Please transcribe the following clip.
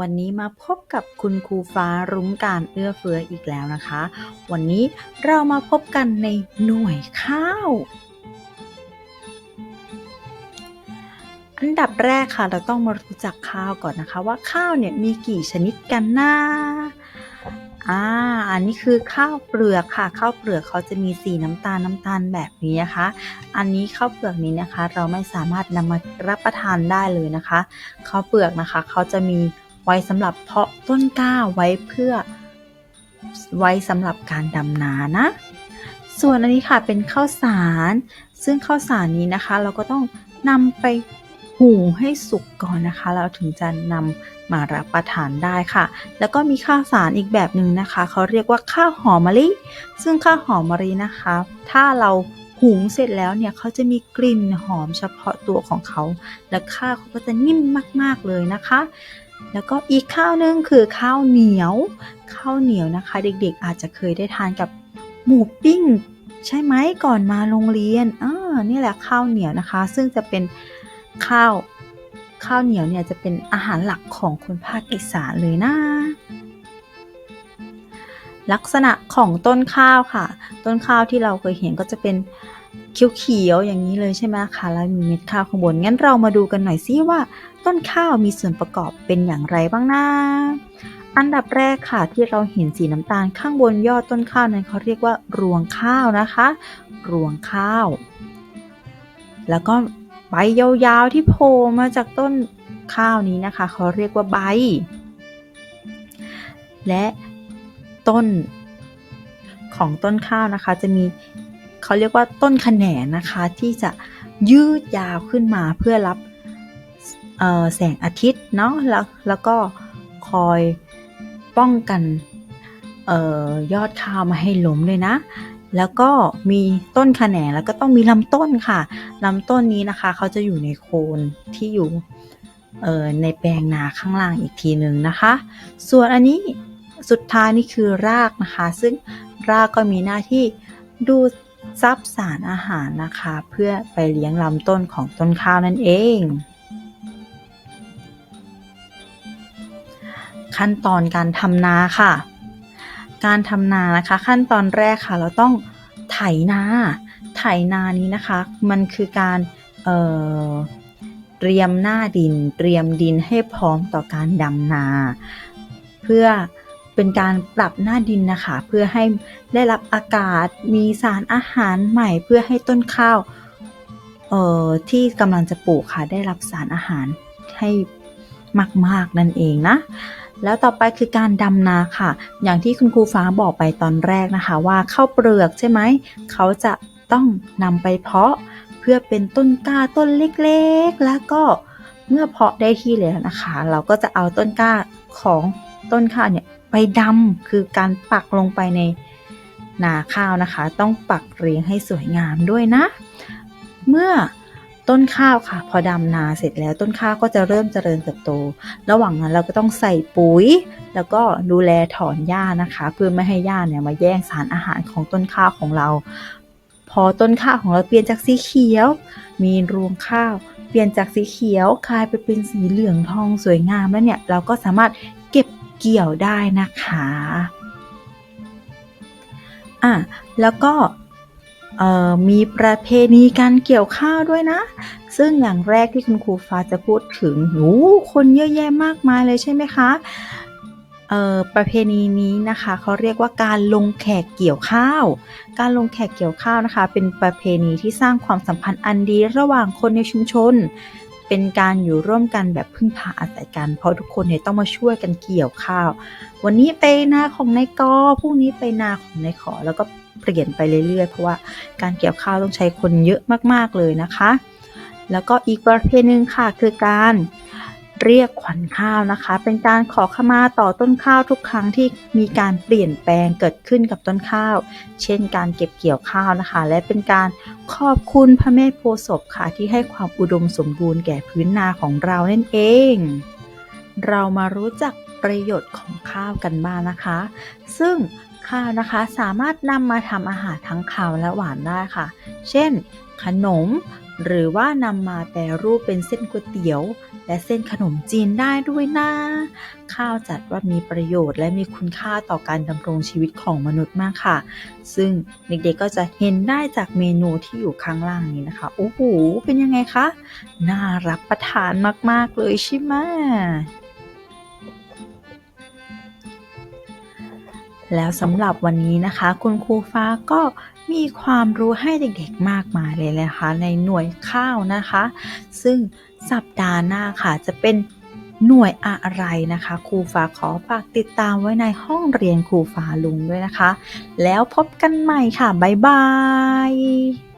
วันนี้มาพบกับคุณครูฟ้ารุ้งการเอื้อเฟื้ออีกแล้วนะคะ วันนี้เรามาพบกันในหน่วยข้าว อันดับแรกค่ะ เราต้องมารู้จักข้าวก่อนนะคะ ว่าข้าวเนี่ยมีกี่ชนิดกันนะอ่าอันนี้คือข้าวเปลือกค่ะ ข้าวเปลือกเขาจะมีสีน้ำตาลน้ำตาลแบบนี้นะคะ อันนี้ข้าวเปลือกนี้นะคะ เราไม่สามารถนำมารับประทานได้เลยนะคะ ข้าวเปลือกนะคะเขาจะมี ไว้สำหรับเพาะต้นกล้าไว้เพื่อ ไว้สำหรับการดำนานะ ส่วนอันนี้ค่ะเป็นข้าวสาร ซึ่งข้าวสารนี้นะคะ เราก็ต้องนำไปหุงให้สุกก่อนนะคะเราถึงจะนำมารับประทานได้ค่ะ แล้วก็มีข้าวสารอีกแบบหนึ่งนะคะ เขาเรียกว่าข้าวหอมมะลิ ซึ่งข้าวหอมมะลินะคะ ถ้าเราหุงเสร็จแล้วเนี่ยเขาจะมีกลิ่นหอมเฉพาะตัวของเขา และข้าวเขาก็จะนิ่มมาก ๆ เลยนะคะ แล้วก็อีกข้าวหนึงคือข้าวเหนียว ข้าวเหนียวนะคะ เด็กๆอาจจะเคยได้ทานกับหมูปิ้ง ใช่ไหมก่อนมาโรงเรียนอ่านี่แหละข้าวเหนียวนะคะ ซึ่งจะเป็นข้าวข้าวเหนียวเนี่ยจะเป็นอาหารหลักของคนภาคอีสานเลยนะ ลักษณะของต้นข้าวค่ะ ต้นข้าวที่เราเคยเห็นก็จะเป็น เขียวๆอย่างนี้เลยใช่ไหมคะแล้วมีเม็ดข้าวข้างบนงั้นเรามาดูกันหน่อยซิว่า ต้นข้าวมีส่วนประกอบเป็นอย่างไรบ้างนะอันดับแรกค่ะที่เราเห็นสีน้ำตาลข้างบนยอดต้นข้าวนั้นเขาเรียกว่ารวงข้าวนะคะ รวงข้าว แล้วก็ใบยาวๆที่โผล่มาจากต้นข้าวนี้นะคะเขาเรียกว่าใบ และต้นของต้นข้าวนะคะจะมี เขาเรียกว่าต้นแขนงนะคะ ที่จะยืดยาวขึ้นมาเพื่อรับแสงอาทิตย์เนาะแล้วแล้วก็คอยป้องกันออยอดข้าวมาให้ล้มเลยนะ แล้วก็มีต้นแขนงแล้วก็ต้องมีลำต้นค่ะลำต้นนี้นะคะเขาจะอยู่ในโคนที่อยู่ในแปลงนาข้างล่างอีกทีหนึ่งนะคะ ส่วนอันนี้สุดท้ายนี่คือรากนะคะ ซึ่งรากก็มีหน้าที่ดูด ซับสารอาหารนะคะ เพื่อไปเลี้ยงลำต้นของต้นข้าวนั่นเอง ขั้นตอนการทำนาค่ะ การทำนานะคะ ขั้นตอนแรกค่ะ เราต้องไถนา ไถนานี้นะคะ มันคือการเเตรียมหน้าดิน เตรียมดินให้พร้อมต่อการดำนา เพื่อ เป็นการปรับหน้าดินนะคะ เพื่อให้ได้รับอากาศมีสารอาหารใหม่ เพื่อให้ต้นข้าวเอ่อที่กำลังจะปลูกค่ะได้รับสารอาหารให้มาก ๆ นั่นเองนะ แล้วต่อไปคือการดำนาค่ะ อย่างที่คุณครูฟ้าบอกไปตอนแรกนะคะ ว่าข้าวเปลือกใช่ไหม เขาจะต้องนำไปเพาะเพื่อเป็นต้นกล้าต้นเล็กๆ แล้วก็เมื่อเพาะได้ที่แล้วนะคะ เราก็จะเอาต้นกล้าของต้นข้าวเนี่ย ไปดำคือการปักลงไปในนาข้าวนะคะ ต้องปักเรียงให้สวยงามด้วยนะ เมื่อต้นข้าวค่ะ พอดำนาเสร็จแล้วต้นข้าวก็จะเริ่มเจริญเติบโต ระหว่างนั้นเราก็ต้องใส่ปุ๋ย แล้วก็ดูแลถอนหญ้านะคะ เพื่อไม่ให้หญ้าเนี่ยมาแย่งสารอาหารของต้นข้าวของเรา พอต้นข้าวของเราเปลี่ยนจากสีเขียว มีรวงข้าว เปลี่ยนจากสีเขียวกลายไปเป็นสีเหลืองทองสวยงามแล้วเนี่ยเราก็สามารถ เกี่ยวได้นะคะอะแล้วก็มีประเพณีการเกี่ยวข้าวด้วยนะ ซึ่งอย่างแรกที่คุณครูฟ้าจะพูดถึงโอ้คนเยอะแยะมากมายเลยใช่ไหมคะประเพณีนี้นะคะเขาเรียกว่าการลงแขกเกี่ยวข้าว การลงแขกเกี่ยวข้าวนะคะ เป็นประเพณีที่สร้างความสัมพันธ์อันดีระหว่างคนในชุมชน เป็นการอยู่ร่วมกันแบบพึ่งพาอาศัยกัน เพราะทุกคนเนี่ยต้องมาช่วยกันเกี่ยวข้าว วันนี้ไปนาของนายกอพรุ่งนี้ไปนาของนายขอ แล้วก็เปลี่ยนไปเรื่อยๆ เพราะว่าการเกี่ยวข้าวต้องใช้คนเยอะมากๆเลยนะคะ แล้วก็อีกประเภทหนึ่งค่ะคือการ เรียกขวัญข้าวนะคะ เป็นการขอขมาต่อต้นข้าวทุกครั้งที่มีการเปลี่ยนแปลงเกิดขึ้นกับต้นข้าว เช่น การเก็บเกี่ยวข้าวนะคะ และเป็นการขอบคุณพระแม่โพศพค่ะที่ให้ความอุดมสมบูรณ์แก่พื้นนาของเรานั่นเอง เรามารู้จักประโยชน์ของข้าวกันบ้างนะคะ ซึ่งข้าวนะคะสามารถนำมาทำอาหารทั้งคาวและหวานได้ค่ะ เช่น ขนม หรือว่านำมาแปรรูปเป็นเส้นก๋วยเตี๋ยว และเส้นขนมจีนได้ด้วยนะ ข้าวจัดว่ามีประโยชน์และมีคุณค่าต่อการดำรงชีวิตของมนุษย์มากค่ะ ซึ่งเด็กๆก็จะเห็นได้จากเมนูที่อยู่ข้างล่างนี้นะคะ โอ้โห เป็นยังไงคะ น่ารับประทานมากๆเลยใช่ไหมแล้วสำหรับวันนี้นะคะ คุณครูฟ้าก็ มีความรู้ให้เด็กๆมากมายเลยนะคะ ในหน่วยข้าวนะคะ ซึ่งสัปดาห์หน้าค่ะจะเป็นหน่วยอะไรนะคะครูฟ้าขอฝากติดตามไว้ในห้องเรียนครูฟ้าลุงด้วยนะคะ แล้วพบกันใหม่ค่ะ บ๊ายบาย